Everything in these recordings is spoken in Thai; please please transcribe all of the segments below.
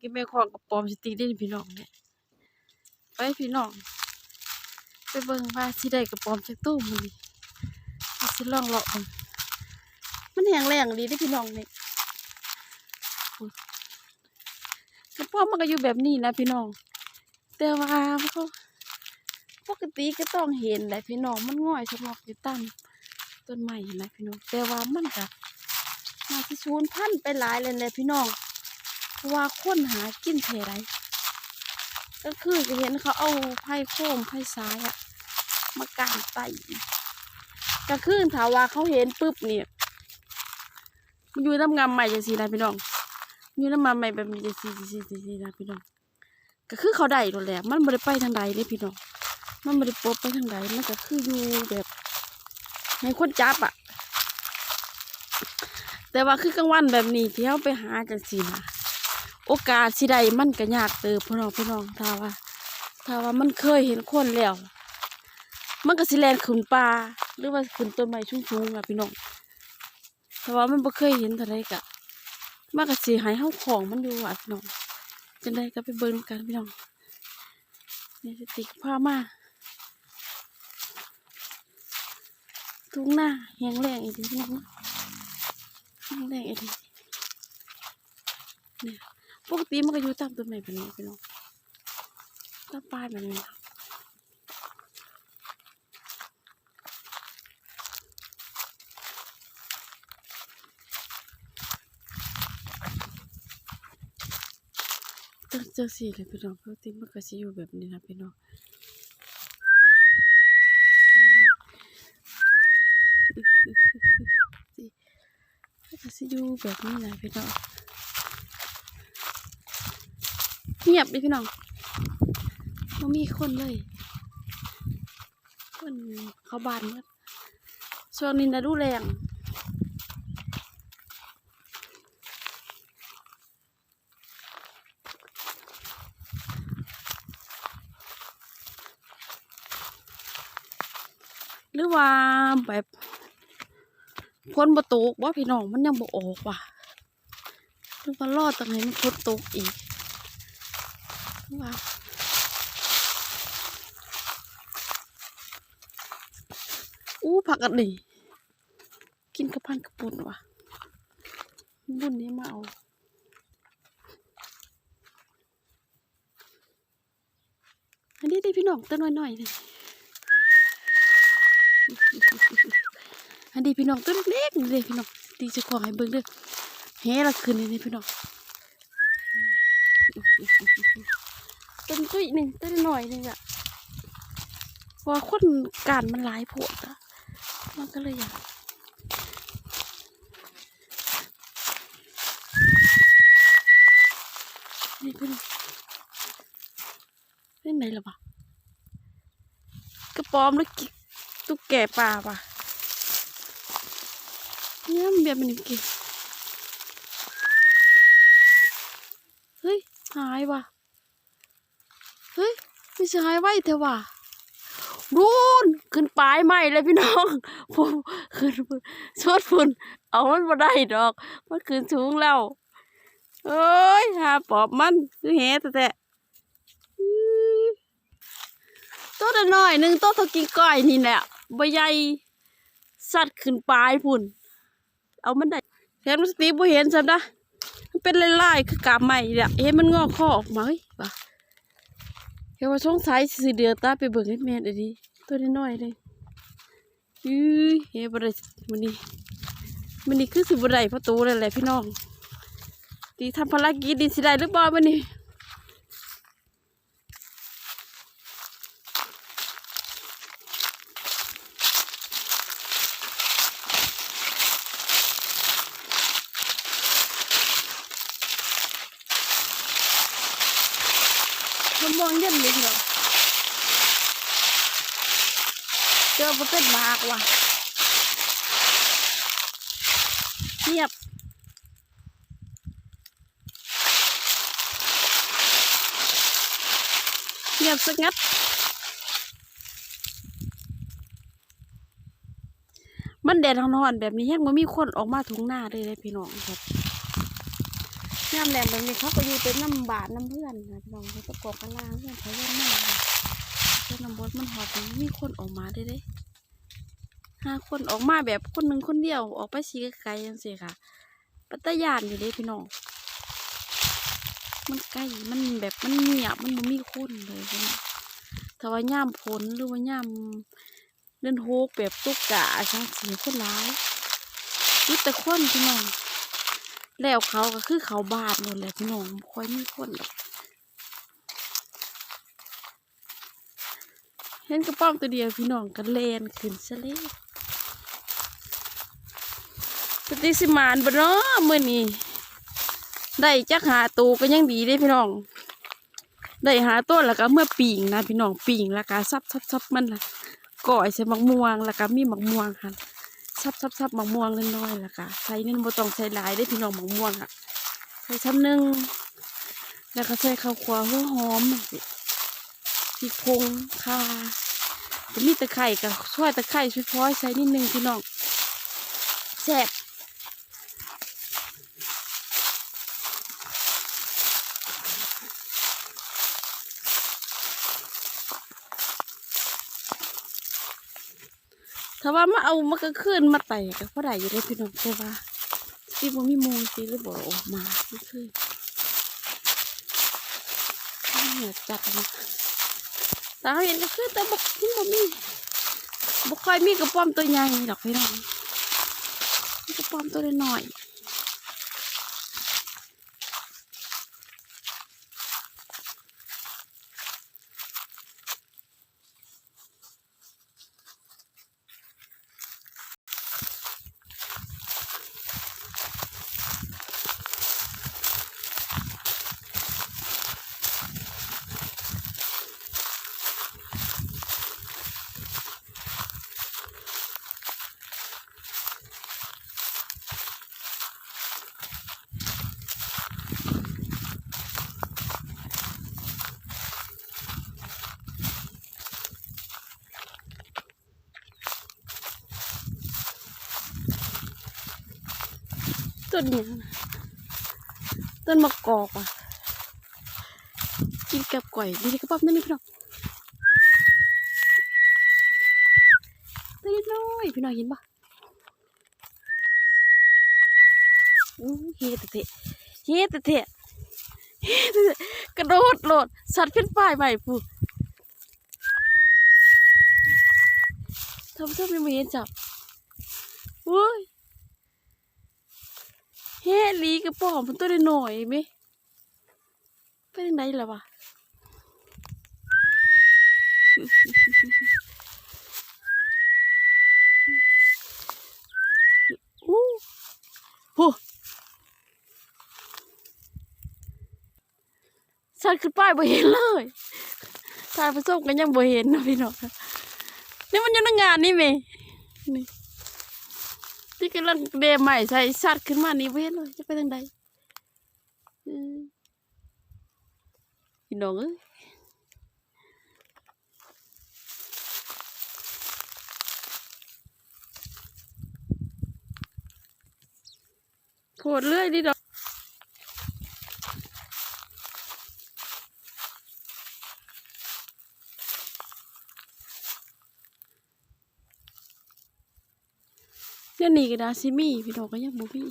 กินแม่ของกับปอมสติกได้นี่พี่น้องเนี่ยไปพี่น้องไปเบิ่งว่าสิได้กระปอมจากตู้มันนี่ว่าสิลองเลาะมันมันแห้งแรงดีเด้พี่น้องเนี่ยกระปอมมันก็อยู่แบบนี้นะพี่น้อง แต่ว่ามันก็ปกติก็ต้องเห็นแหละพี่น้องมันง่อยสมอกอยู่ตามต้นไม้เห็นไหมพี่น้องแต่ว่ามันก็มาที่ชูนพันไปหลายเลยแหละพี่น้อง ว่าค้นหากินแถไรก็คือจะเห็นเขาเอาไผ่โค้งไผ่ซ้ายอะมากางไตก็คือถาว่าเขาเห็นปุ๊บเนี่ยมันอยู่น้ำงามใหม่จังสีนะไรพี่น้องอยู่น้ำมันใหม่แบบนี้จังสีจังสีจังสีนะไรพี่น้องก็คือเขาได้ตัวแหละมันไม่ได้ไปทางใดเลยพี่น้องมันไม่ได้ปบไปทางใดมันก็คืออยู่แบบในคนจับอะแต่ว่าคือกลางวันแบบนี้ที่เขาไปหาจังสีนะ โอกาสสิได้มันก็ยากเติบพี่น้องพี่น้องถ้าว่า ถ้าว่ามันเคยเห็นคนแล้ว มันก็สิแลนขึ้นป่าหรือว่าขึ้นต้นไม้สูงๆล่ะพี่น้องแต่ว่ามันบ่เคยเห็นเท่าไรกะมันก็สิให้เฮาของมันอยู่อะพี่น้องจังไดก็ไปเบิ่งกันพี่น้องนี่สติกพามาทุ่งหน้าแห้งแล้งอีกทีพี่น้องแห้งแล้งอีกทีเนี่ย ปกติมันก็อยู่ตามต้นไม้แบบนี้พี่น้องตามป้ายแบบนี้ตั้งเจอสีเลยพี่น้องปกติมันก็จะอยู่แบบนี้นะพี่น้องสิมันก็จะอยู่แบบนี้นะพี่น้อง เงียบเลยพี่น้องไม่มีคนเลย คนเขาบานหมดช่วงนี้นะดูแรงหรือว่าแบบพ้นประตูว่าพี่น้องมันยังบ่ออกว่ะหรือว่ารอดตรงไหนมันพ้นตกอีก ว้าวอู้ผักอันนี้กินกระพันกระปุ่นว่ะ บุญนี้มาเอาอันนี้ได้พี่น้องต้นน้อยๆเลยอันนี้พี่น้องต้นเล็กๆเลยพี่น้องตีจะขวางให้เบิ่งเด้อเฮ้ละคืนนี่พี่น้อง ต้นตุ้ยหนึ่งต้นหน่อยหนึ่งอะพราะว่าคนการมันหลายผดอะมันก็เลยอยากนี่เป็นเป็นไหนล่ะวะกระปอมแล้วกิตุ๊กแก่ป่าป่ะเนี่ยมันแบบมันนี่กินเฮ้ย หายว่ะ ฮ้ยไม่ชายไหวเถอะว่ะรูนขึ้นปลายใหม่เลยพี่น้องผมขึ้นชดฝุ่นเอามันมาได้ดอก มันขึ้นสูงแล้วเอ้ยหาปอบมันคือแหแต่แต่ตัวน้อยหนึ่งตัวทกินก้อยนี่แหละใบใหญ่สัตว์ขึ้นปลายพุ่น เอามันได้เห็นมันสติบ่เห็นสันนะมันเป็นลายๆคือกาบใหม่เนี่ยเห็นมันงอกข้อออกมาเฮ้ยว่ะ เดี๋ยวว่าช่องซ้ายสีเดือดตาไปเบิ่งให้แม่เดี๋ยวดิตัวน้อยเลยยื้อเฮ้ยบ่ได้มันนี่มันนี่คือสิบได้ประตูเลยแหละพี่น้องดีทำภารกิจดีสิได้หรือเปล่ามันนี่ มันมองเย็นเลยพี่น้อเจอบ่เป็นมากว่ะเงียบเงียบสงัด มันแดดร้อนๆแบบนี้ยังไม่มีคนออกมาทุ่งหน้าเลยเลยพี่น้องครับ ย่ำแรงแบบนี้เขาก็อยู่เป็นน้ำบาดน้ำเพื่อนนะพี่น้องเขาตะกอกกระลางเพื่อนเขาเยอะมากเลยเพื่อนน้ำบดมันหอบไปมีคนออกมาได้เด้ห้าคนออกมาแบบคนหนึ่งคนเดียวออกไปสีไกลๆจังสิค่ะปัตยานอยู่เด้พี่น้องมันใกล้มันแบบมันเงียบมันบ่มีคนเลยพี่น้องถ้าว่าย่ามฝนหรือว่าย่ามเดินโฮกแบบตุกกะจังสีคนร้ายมีแต่คนพี่น้อง แล้วเขาก็คือเขาบาดหมดแหละพี่น้องค่อยมีคนหรอกเห็นกระป้อมตัวเดียวพี่น้องก็เลนขึ้นซะเลยปฏิสิมานบ่เนาะมื้อนี้ได้จักหาตัวก็ยังดีเด้พี่น้อง ได้หาตัวแล้วก็เมื่อปิ่งนะพี่น้องปิ่งแล้วก็ซับซับซับมันละก่อยใส่มักม่วงแล้วก็มีมักม่วงค่ะ ซับซับซับหมักม่วงเล็กน้อยแหละค่ะใส่นี่บ่ต้องใส่หลายได้พี่น้องหมักม่วงอะใส่ซ้ำหนึ่งแล้วก็ใส่ข้าวคั่วหัวหอมพริกพงข่าก็มีตะไคร่กับช่วยตะไคร่ช่วยพ้อยใส่นิดนึงพี่น้องแซ่บ ถ้าว่ามาเอามาก็ขึ้นมาไต่ก็พอได้อยู่ได้พี่น้องแต่ว่าที่บ่มีมูสิหรือบ่ออกมาคือเนี่ยจัดมาแต่เขาเห็นก็คือแต่บ่ที่บ่มีบ่ค่อยมีกระป้อมตัวใหญ่ดอกพี่น้องกระป้อมตัวน้อย ต้นนี้ต้นมะกอกอะ กินกับก๋วยดีกระป้อมนั่นนี่พี่น้องตัวน้อยพี่น้องเห็นปะอู้เฮ็ดเตะเฮ็ดเตะเฮ็ดเตะกระโดดโลดสัตว์ขึ้นป้ายใหม่ปูทำชอบยังไม่เห็นจับโอ้ย เฮ้ลีกระป๋อมมันตัวหน่อยไหมไปทางไหนล่ะวะอู้โหสัตว์ขึ้นป้ายบ่เห็นเลยถ่ายผสมกันยังบ่เห็นนะพี่น้องนี่มันอยู่ในงานนี่ไหมนี่ ที่กำลังเดใหม่ใส่ชัดขึ้นมานี่เว้นเลยจะไปทางใดพี่น้องเอ้ยโคตรเลื่อยดิดอก เนี่ยนี่ก็ดาซิมี่พี่น้องก็ยังบ่มี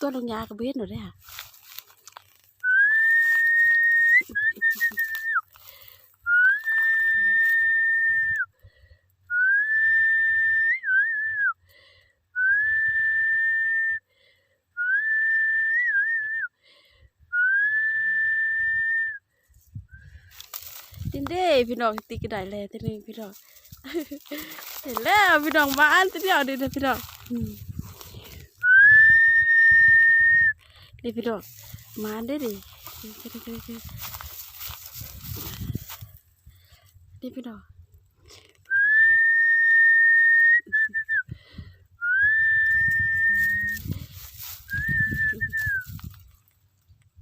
ตัวลงยากับเบ็ดหนูได้ค่ะดินเด้พี่น้องตีกระไดแล้วทีนึงพี่น้องเห็นแล้วพี่น้องมาอันทีเดียวดียวพี่น้อง อืมนี่พี่น้องมาได้ดินี่พี่น้อง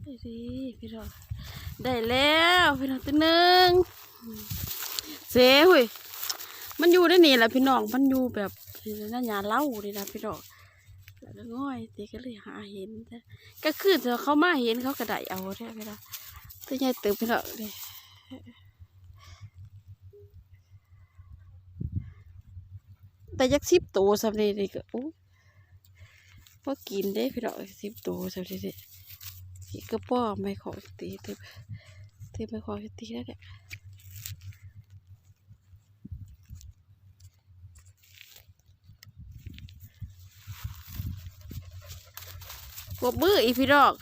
นี่ดิพี่น้องได้แล้วพี่น้องตัวหนึ่งเสียหุยมันอยู่ได้นี่แหละพี่น้องมันอยู่แบบนั่นยาเล่าเลยนะพี่น้อง ก็ง่อยตีก็เลยหาเห็นแต่ก็คือเธอเขามาเห็นเขากระไดเอาแท้พี่น้องตัวใหญ่ตึกพี่น้องเลยแต่ยักสิบตัวสำเร็จนี่ก็โอ้พอกินได้พี่น้องสิบตัวสำเร็จนี่อีกกระป๋อไม่ขอตีเต็มเต็มไม่ขอตีแล้วเนี่ย กบมืออีพี่ดอก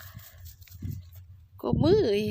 กบมืออี